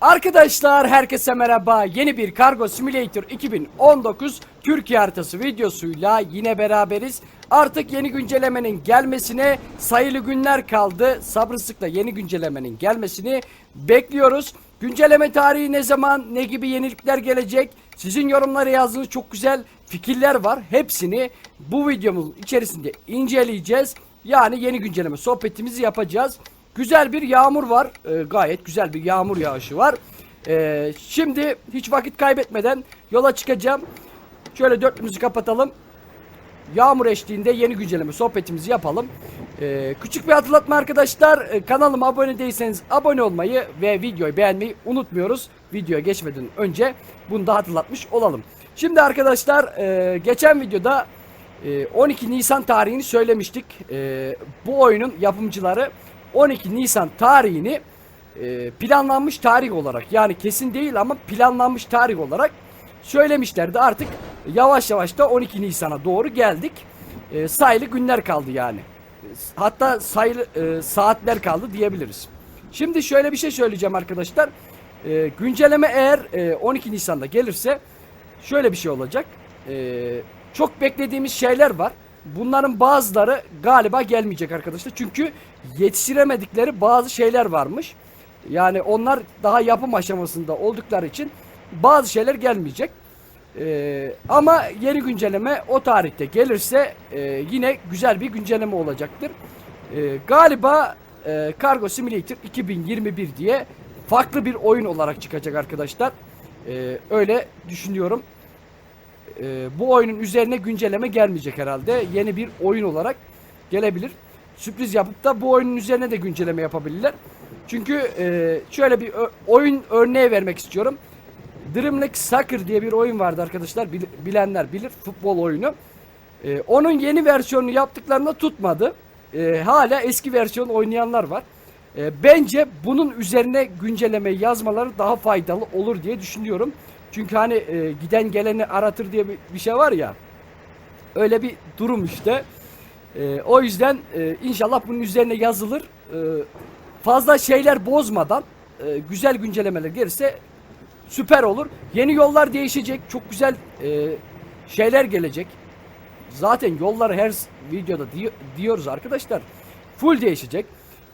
Arkadaşlar herkese merhaba. Yeni bir Cargo Simulator 2019 Türkiye haritası videosuyla yine beraberiz. Artık yeni güncellemenin gelmesine sayılı günler kaldı. Sabırsızlıkla yeni güncellemenin gelmesini bekliyoruz. Güncelleme tarihi ne zaman, ne gibi yenilikler gelecek? Sizin yorumlara yazdığınız çok güzel fikirler var. Hepsini bu videomuzun içerisinde inceleyeceğiz. Yani yeni güncelleme sohbetimizi yapacağız. Güzel bir yağmur var. Ee, gayet güzel bir yağmur yağışı var. Ee, şimdi hiç vakit kaybetmeden yola çıkacağım. Şöyle dörtlümüzü kapatalım. Yağmur eşliğinde yeni güncelleme sohbetimizi yapalım. Ee, küçük bir hatırlatma arkadaşlar. Ee, kanalıma abone değilseniz abone olmayı ve videoyu beğenmeyi unutmuyoruz. Videoya geçmeden önce bunu da hatırlatmış olalım. Şimdi arkadaşlar e, geçen videoda e, 12 Nisan tarihini söylemiştik. E, bu oyunun yapımcıları 12 Nisan tarihini e, planlanmış tarih olarak yani kesin değil ama planlanmış tarih olarak söylemişlerdi. Artık yavaş yavaş da 12 Nisan'a doğru geldik. E, sayılı günler kaldı yani. Hatta sayılı e, saatler kaldı diyebiliriz. Şimdi şöyle bir şey söyleyeceğim arkadaşlar. E, güncelleme eğer e, 12 Nisan'da gelirse şöyle bir şey olacak. E, çok beklediğimiz şeyler var. Bunların bazıları galiba gelmeyecek arkadaşlar. Çünkü yetiştiremedikleri bazı şeyler varmış. Yani onlar daha yapım aşamasında oldukları için bazı şeyler gelmeyecek. Ee, ama yeni güncelleme o tarihte gelirse e, yine güzel bir güncelleme olacaktır. Ee, galiba e, Cargo Simulator 2021 diye farklı bir oyun olarak çıkacak arkadaşlar. Ee, öyle düşünüyorum. Ee, bu oyunun üzerine güncelleme gelmeyecek herhalde. Yeni bir oyun olarak gelebilir. Sürpriz yapıp da bu oyunun üzerine de güncelleme yapabilirler. Çünkü e, şöyle bir oyun örneği vermek istiyorum. Dream League Soccer diye bir oyun vardı arkadaşlar. Bil- bilenler bilir. Futbol oyunu. E, onun yeni versiyonunu yaptıklarında tutmadı. E, hala eski versiyon oynayanlar var. E, bence bunun üzerine güncelleme yazmaları daha faydalı olur diye düşünüyorum. Çünkü hani e, giden geleni aratır diye bir, bir şey var ya. Öyle bir durum işte. E, o yüzden e, inşallah bunun üzerine yazılır. E, fazla şeyler bozmadan e, güzel güncellemeler gelirse süper olur. Yeni yollar değişecek. Çok güzel e, şeyler gelecek. Zaten yolları her videoda di- diyoruz arkadaşlar. Full değişecek.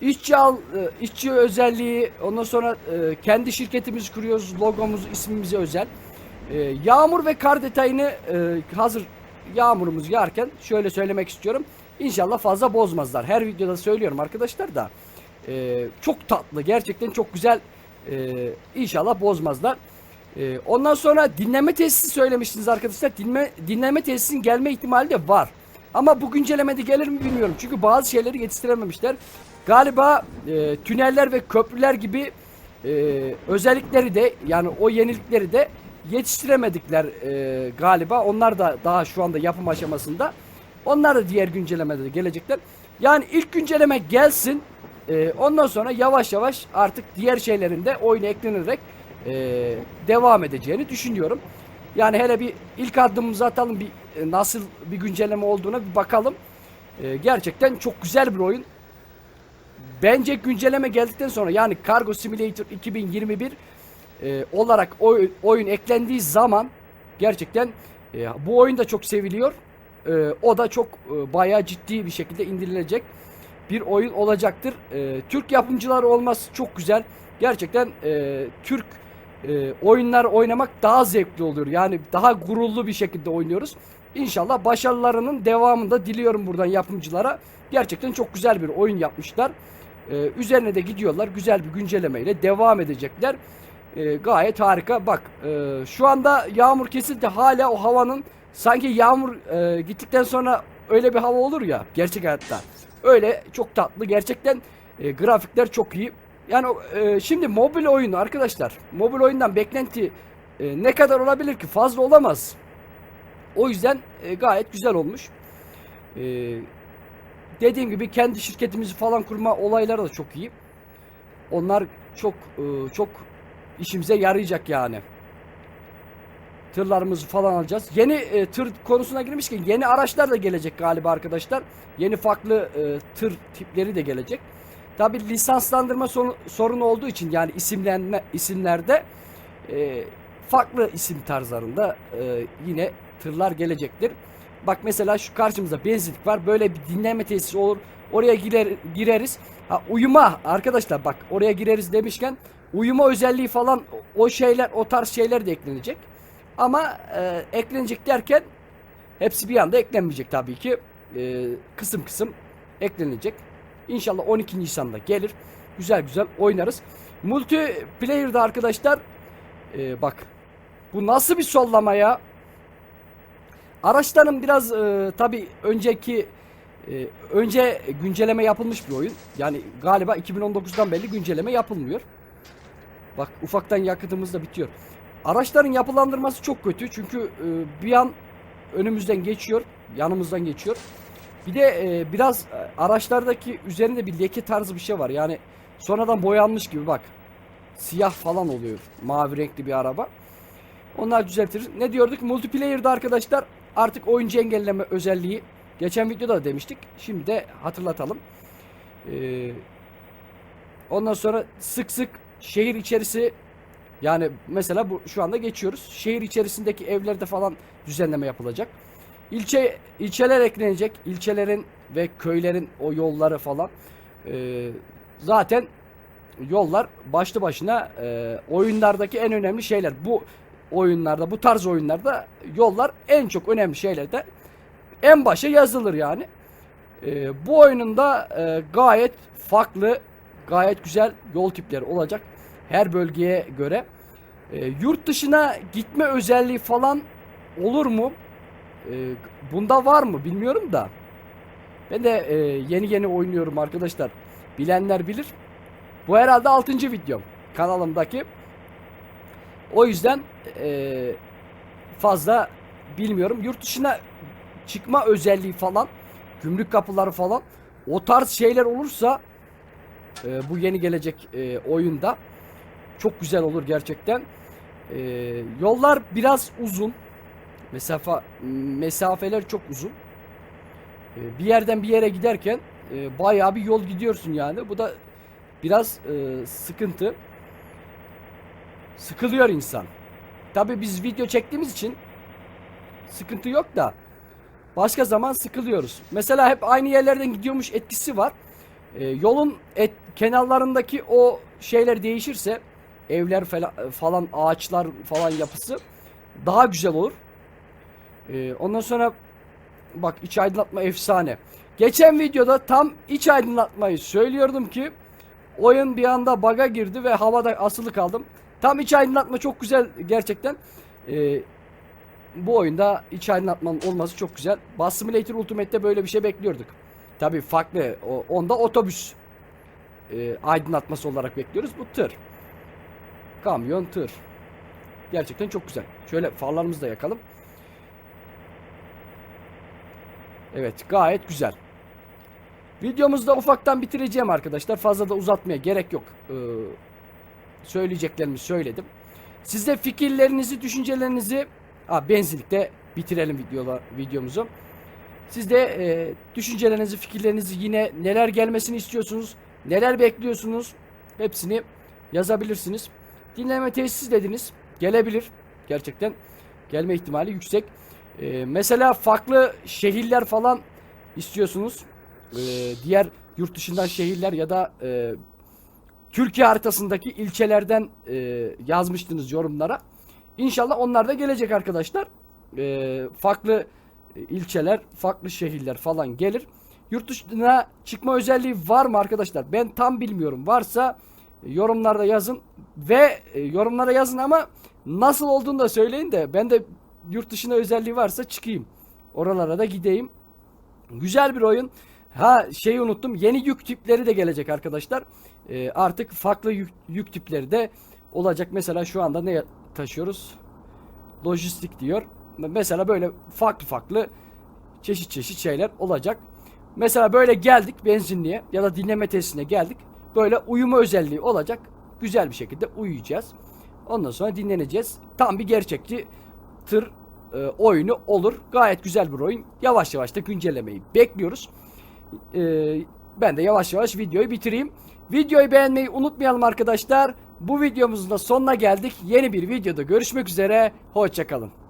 İşçi al, e, işçi özelliği, ondan sonra e, kendi şirketimizi kuruyoruz, logomuz, ismimize özel. E, yağmur ve kar detayını hazır yağmurumuz yağarken şöyle söylemek istiyorum. İnşallah fazla bozmazlar. Her videoda söylüyorum arkadaşlar da. Çok tatlı, gerçekten çok güzel. İnşallah bozmazlar. Ondan sonra dinleme tesisi söylemiştiniz arkadaşlar. Dinleme, dinleme tesisinin gelme ihtimali de var. Ama bu güncellemede gelir mi bilmiyorum. Çünkü bazı şeyleri yetiştirememişler. Galiba e, tüneller ve köprüler gibi e, özellikleri de yani o yenilikleri de yetiştiremedikler e, galiba. Onlar da daha şu anda yapım aşamasında. Onlar da diğer güncellemede de gelecekler. Yani ilk güncelleme gelsin. e, ondan sonra yavaş yavaş artık diğer şeylerin de oyuna eklenerek e, devam edeceğini düşünüyorum. Yani hele bir ilk adımımızı atalım bir e, nasıl bir güncelleme olduğuna bir bakalım. E, gerçekten çok güzel bir oyun. Bence güncelleme geldikten sonra yani Cargo Simulator 2021 e, olarak oy- oyun eklendiği zaman gerçekten e, bu oyun da çok seviliyor. E, o da çok e, bayağı ciddi bir şekilde indirilecek bir oyun olacaktır. E, Türk yapımcılar olması çok güzel. Gerçekten e, Türk e, oyunlar oynamak daha zevkli oluyor. Yani daha gururlu bir şekilde oynuyoruz. İnşallah başarılarının devamında diliyorum buradan yapımcılara. Gerçekten çok güzel bir oyun yapmışlar. Ee, üzerine de gidiyorlar. Güzel bir güncellemeyle devam edecekler. Ee, gayet harika. Bak e, şu anda yağmur kesildi. Hala o havanın sanki yağmur e, gittikten sonra öyle bir hava olur ya gerçek hayatta. Öyle çok tatlı. Gerçekten e, grafikler çok iyi. Yani e, şimdi mobil oyun arkadaşlar. Mobil oyundan beklenti e, ne kadar olabilir ki? Fazla olamaz. O yüzden e, gayet güzel olmuş. E, dediğim gibi kendi şirketimizi falan kurma olayları da çok iyi. Onlar çok e, çok işimize yarayacak yani. Tırlarımızı falan alacağız. Yeni e, tır konusuna girmişken yeni araçlar da gelecek galiba arkadaşlar. Yeni farklı e, tır tipleri de gelecek. Tabi lisanslandırma sorun, sorunu olduğu için yani isimlenme isimlerde e, farklı isim tarzlarında e, yine tırlar gelecektir. Bak mesela şu karşımızda benzinlik var. Böyle bir dinleme tesisi olur. Oraya girer, gireriz. Ha, uyuma arkadaşlar bak oraya gireriz demişken uyuma özelliği falan o şeyler o tarz şeyler de eklenecek. Ama e, eklenecek derken hepsi bir anda eklenmeyecek tabii ki. E, kısım kısım eklenecek. İnşallah 12 Nisan'da gelir. Güzel güzel oynarız. Multiplayer'da arkadaşlar e, bak bu nasıl bir sollama ya? Araçların biraz e, tabi önceki e, önce güncelleme yapılmış bir oyun. Yani galiba 2019'dan belli güncelleme yapılmıyor. Bak ufaktan yakıtımız da bitiyor. Araçların yapılandırması çok kötü çünkü e, bir an önümüzden geçiyor, yanımızdan geçiyor. Bir de e, biraz e, araçlardaki üzerinde bir leke tarzı bir şey var. Yani sonradan boyanmış gibi bak. Siyah falan oluyor. Mavi renkli bir araba. Onlar düzeltir. Ne diyorduk? Multiplayer'da arkadaşlar artık oyuncu engelleme özelliği geçen videoda da demiştik. Şimdi de hatırlatalım. Ee, ondan sonra sık sık şehir içerisi yani mesela bu şu anda geçiyoruz. Şehir içerisindeki evlerde falan düzenleme yapılacak. İlçe ilçeler eklenecek. İlçelerin ve köylerin o yolları falan. Ee, zaten yollar başlı başına e, oyunlardaki en önemli şeyler. Bu oyunlarda, bu tarz oyunlarda yollar en çok önemli şeylerde en başa yazılır yani. Ee, bu oyununda e, gayet farklı, gayet güzel yol tipleri olacak. Her bölgeye göre. E, yurt dışına gitme özelliği falan olur mu? E, bunda var mı bilmiyorum da. Ben de e, yeni yeni oynuyorum arkadaşlar. Bilenler bilir. Bu herhalde 6. videom kanalımdaki. O yüzden e, fazla bilmiyorum. Yurt dışına çıkma özelliği falan, gümrük kapıları falan o tarz şeyler olursa e, bu yeni gelecek e, oyunda çok güzel olur gerçekten. E, yollar biraz uzun. Mesafe mesafeler çok uzun. E, bir yerden bir yere giderken e, bayağı bir yol gidiyorsun yani. Bu da biraz e, sıkıntı. Sıkılıyor insan. Tabi biz video çektiğimiz için sıkıntı yok da başka zaman sıkılıyoruz. Mesela hep aynı yerlerden gidiyormuş etkisi var. Ee, yolun et, kenarlarındaki o şeyler değişirse evler falan, falan ağaçlar falan yapısı daha güzel olur. Ee, ondan sonra bak iç aydınlatma efsane. Geçen videoda tam iç aydınlatmayı söylüyordum ki oyun bir anda baga girdi ve havada asılı kaldım. Tam iç aydınlatma çok güzel gerçekten. Ee, bu oyunda iç aydınlatmanın olması çok güzel. Bus Simulator Ultimate'de böyle bir şey bekliyorduk. Tabii farklı. Onda otobüs e, aydınlatması olarak bekliyoruz. Bu tır. Kamyon tır. Gerçekten çok güzel. Şöyle farlarımızı da yakalım. Evet gayet güzel. Videomuzu da ufaktan bitireceğim arkadaşlar. Fazla da uzatmaya gerek yok. Ee, söyleyeceklerimi söyledim. Siz de fikirlerinizi, düşüncelerinizi ha, benzinlikte bitirelim videola, videomuzu. Siz de e, düşüncelerinizi, fikirlerinizi yine neler gelmesini istiyorsunuz, neler bekliyorsunuz hepsini yazabilirsiniz. Dinleme tesis dediniz. Gelebilir. Gerçekten gelme ihtimali yüksek. E, mesela farklı şehirler falan istiyorsunuz. E, diğer yurt dışından şehirler ya da e, Türkiye haritasındaki ilçelerden e, yazmıştınız yorumlara. İnşallah onlar da gelecek arkadaşlar. E, farklı ilçeler, farklı şehirler falan gelir. Yurt dışına çıkma özelliği var mı arkadaşlar? Ben tam bilmiyorum. Varsa e, yorumlarda yazın ve e, yorumlara yazın ama nasıl olduğunu da söyleyin de ben de yurt dışına özelliği varsa çıkayım. Oralara da gideyim. Güzel bir oyun. Ha şeyi unuttum. Yeni yük tipleri de gelecek arkadaşlar. Ee, artık farklı yük, yük tipleri de olacak. Mesela şu anda ne taşıyoruz? Lojistik diyor. Mesela böyle farklı farklı çeşit çeşit şeyler olacak. Mesela böyle geldik benzinliğe ya da dinleme tesisine geldik. Böyle uyuma özelliği olacak. Güzel bir şekilde uyuyacağız. Ondan sonra dinleneceğiz. Tam bir gerçekçi tır e, oyunu olur. Gayet güzel bir oyun. Yavaş yavaş da güncellemeyi bekliyoruz. E, ben de yavaş yavaş videoyu bitireyim. Videoyu beğenmeyi unutmayalım arkadaşlar. Bu videomuzun da sonuna geldik. Yeni bir videoda görüşmek üzere. Hoşçakalın.